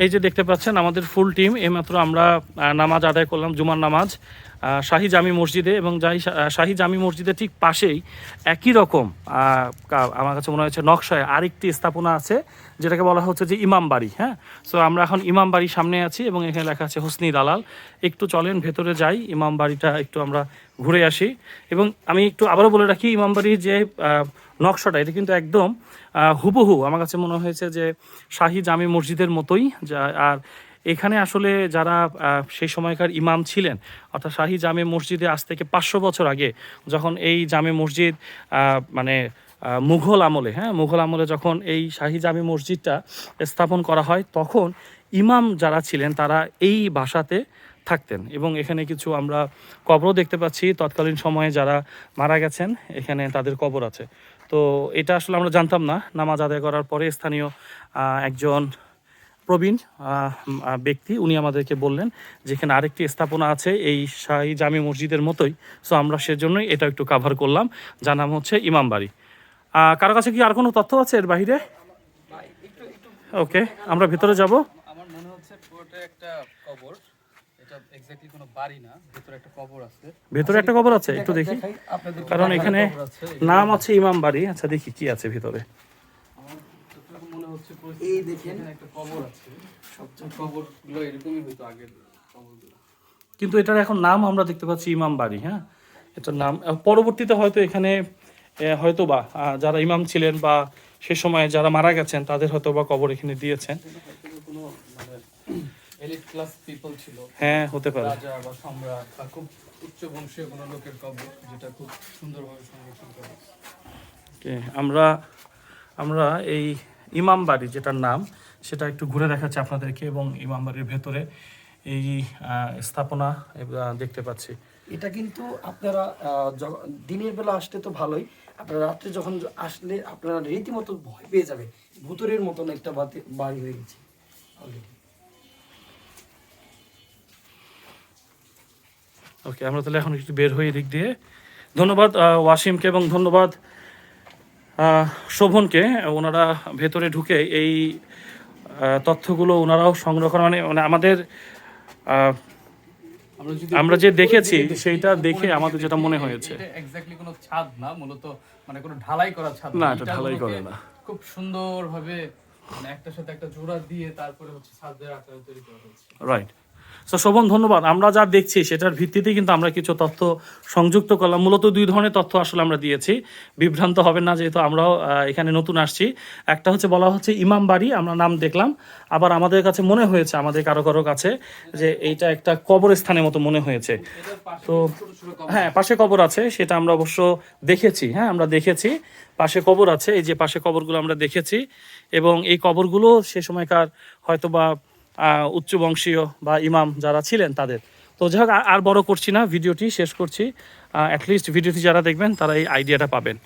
এই যে দেখতে পাচ্ছেন, আমাদের ফুল টিম এইমাত্র আমরা নামাজ আদায় করলাম, জুমার নামাজ। শাহী জামি মসজিদে এবং যাই শাহী জামি মসজিদের ঠিক পাশেই একই রকম আমার কাছে মনে হচ্ছে নকশায় আরেকটি স্থাপনা আছে, যেটাকে বলা হচ্ছে যে ইমাম বাড়ি হ্যাঁ? সো আমরা এখন ইমাম বাড়ির সামনে আছি এবং এখানে লেখা আছে হোসনি দালাল। একটু চলেন, ভেতরে যাই, ইমাম বাড়িটা একটু আমরা ঘুরে আসি। এবং আমি একটু আবারও বলে রাখি ইমাম বাড়ির যে নকশাটা, এটা কিন্তু একদম হুবহু আমার কাছে মনে হয়েছে যে, শাহী জামি মসজিদের মতোই, যা, আর এখানে আসলে যারা সেই সময়কার ইমাম ছিলেন, অর্থাৎ শাহী জামে মসজিদে আজ থেকে পাঁচশো বছর আগে, যখন এই জামে মসজিদ মানে মুঘল আমলে হ্যাঁ মুঘল আমলে যখন এই শাহী জামে মসজিদটা স্থাপন করা হয়, তখন ইমাম যারা ছিলেন, তারা এই বাসাতে থাকতেন। এবং এখানে কিছু আমরা কবরও দেখতে পাচ্ছি। তৎকালীন সময়ে যারা মারা গেছেন এখানে তাদের কবর আছে। তো এটা আসলে আমরা জানতাম না। নামাজ আদায় করার পরে স্থানীয় একজন প্রবীণ ব্যক্তি উনি আমাদেরকে বললেন যেখানে আরেকটি স্থাপনা আছে এই শাহী জামি মসজিদের মতোই। সো আমরা সেজন্যই এটা একটু কাভার করলাম। যার নাম হচ্ছে ইমাম বাড়ি। কারও কাছে কি আর কোনো তথ্য আছে এর বাইরে ওকে আমরা ভেতরে যাব। আমার মনে হচ্ছে পুরোটা একটা কবর। এটা এক্স্যাক্টলি কোনো বাড়ি না ভিতরে একটা কবর আছে। ভেতরে একটা কবর আছে একটু দেখি। কারণ এখানে নাম আছে ইমাম বাড়ি আচ্ছা দেখি কি আছে ভিতরে। মনে হচ্ছে এই দেখেন। একটা কবর আছে। সবচেয়ে কবরগুলো এরকমই হয়তো আগের কবরগুলো। কিন্তু এটার এখন নাম আমরা দেখতে পাচ্ছি ইমাম বাড়ি হ্যাঁ? এটার নাম পরবর্তীতে হয়তো এখানে হয়তো বা যারা ইমাম ছিলেন বা সে সময় যারা মারা গেছেন তাদের হয়তো বা কবর এখানে দিয়েছেন। কোনো মানে এলিট ক্লাস পিপল ছিল। হ্যাঁ হতে পারে। রাজা বা সম্রাট বা খুব উচ্চ বংশীয় কোনো লোকের কবর যেটা খুব সুন্দরভাবে সংরক্ষণ করা আমরা আমরা এই ইমাম বাড়ি যেটার নাম সেটা একটু ঘুরে দেখাচ্ছি আপনাদেরকে এবং ইমাম বাড়ির ভেতরে এই স্থাপনা দেখতে পাচ্ছি। এটা কিন্তু আপনারা দিনের বেলা আসলে তো ভালোই। আপনারা রাত্রে যখন আসলে আপনারা রীতিমতো ভয় পেয়ে যাবে ভুতুরের মতন একটা বাতি- বাড়ি হয়ে গেছে। Already। ওকে আমরা তাহলে এখন একটু বের হয়ে দিক দিয়ে। ধন্যবাদ ওয়াসিমকে এবং ধন্যবাদ শোভনকে। ওনারা ভেতরে ঢুকে এই তথ্যগুলো ওনারাও সংগ্রহ করেন। মানে মানে আমাদের আমরা যে দেখেছি সেইটা দেখে আমাদের যেটা মনে হয়েছে। এক্স্যাক্টলি কোনো ছাদ না মূলত মানে কোনো ঢালাই করা ছাদ না, এটা ঢালাই করে না। খুব সুন্দরভাবে মানে একটার সাথে একটা জোড়া দিয়ে তারপরে হচ্ছে ছাদের আকারে তৈরি করা হয়েছে। রাইট সো শোভন ধন্যবাদ আমরা যা দেখছি সেটার ভিত্তিতে কিন্তু আমরা কিছু তথ্য সংযুক্ত করলাম মূলত দুই ধরনের তথ্য আসলে আমরা দিয়েছি বিভ্রান্ত হবেন না যেহেতু আমরাও এখানে নতুন আসছি একটা হচ্ছে বলা হচ্ছে ইমাম বাড়ি আমরা নাম দেখলাম আবার আমাদের কাছে মনে হয়েছে আমাদের কারও কারও কাছে যে এইটা একটা কবরস্থানের মতো মনে হয়েছে। তো হ্যাঁ পাশে কবর আছে, সেটা আমরা অবশ্য দেখেছি। হ্যাঁ আমরা দেখেছি, পাশে কবর আছে, এই যে পাশে কবরগুলো আমরা দেখেছি। এবং এই কবরগুলো সে সময়কার হয়তো বা উচ্চ বংশীয় বা ইমাম যারা ছিলেন তাদের। তো যাই হোক, আর- বড় করছি না, ভিডিওটি শেষ করছি। অ্যাটলিস্ট ভিডিওটি যারা দেখবেন তারা এই আইডিয়াটা পাবেন।